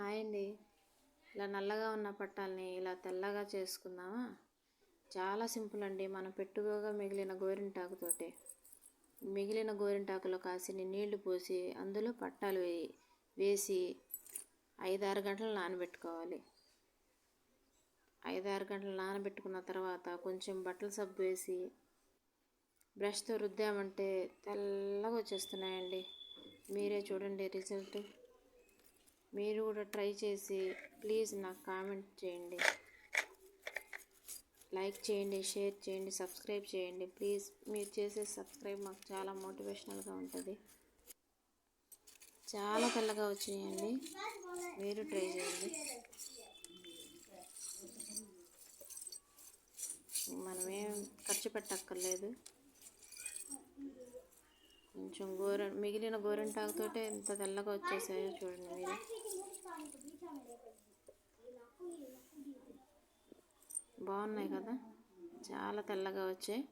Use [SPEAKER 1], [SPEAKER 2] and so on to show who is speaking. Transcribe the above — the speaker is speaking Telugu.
[SPEAKER 1] హాయ్ అండి. ఇలా నల్లగా ఉన్న పట్టాలని ఇలా తెల్లగా చేసుకుందామా? చాలా సింపుల్ అండి. మనం పెట్టుకోగా మిగిలిన గోరింటాకుతోటి మిగిలిన గోరింటాకులో కాసిని నీళ్ళు పోసి అందులో పట్టాలు వేయి. వేసి ఐదారు గంటలు నానబెట్టుకోవాలి. ఐదారు గంటలు నానబెట్టుకున్న తర్వాత కొంచెం బట్టల సబ్బు వేసి బ్రష్తో రుద్దామంటే తెల్లగా వచ్చేస్తున్నాయండి. మీరే చూడండి రిజల్ట్. మీరు కూడా ట్రై చేసి ప్లీజ్ నాకు కామెంట్ చేయండి. లైక్ చేయండి షేర్ చేయండి సబ్స్క్రైబ్ చేయండి. ప్లీజ్ మీరు చేసే సబ్స్క్రైబ్ మాకు చాలా మోటివేషనల్గా ఉంటుంది. చాలా తెల్లగా వచ్చినాయండి. మీరు ట్రై చేయండి. మనమేం ఖర్చు పెట్టక్కర్లేదు. కొంచెం గోర మిగిలిన గోరెంటాకుతోటే ఎంత తెల్లగా వచ్చేసాయో చూడండి మీరు. బాగున్నాయి కదా? చాలా తెల్లగా వచ్చాయి.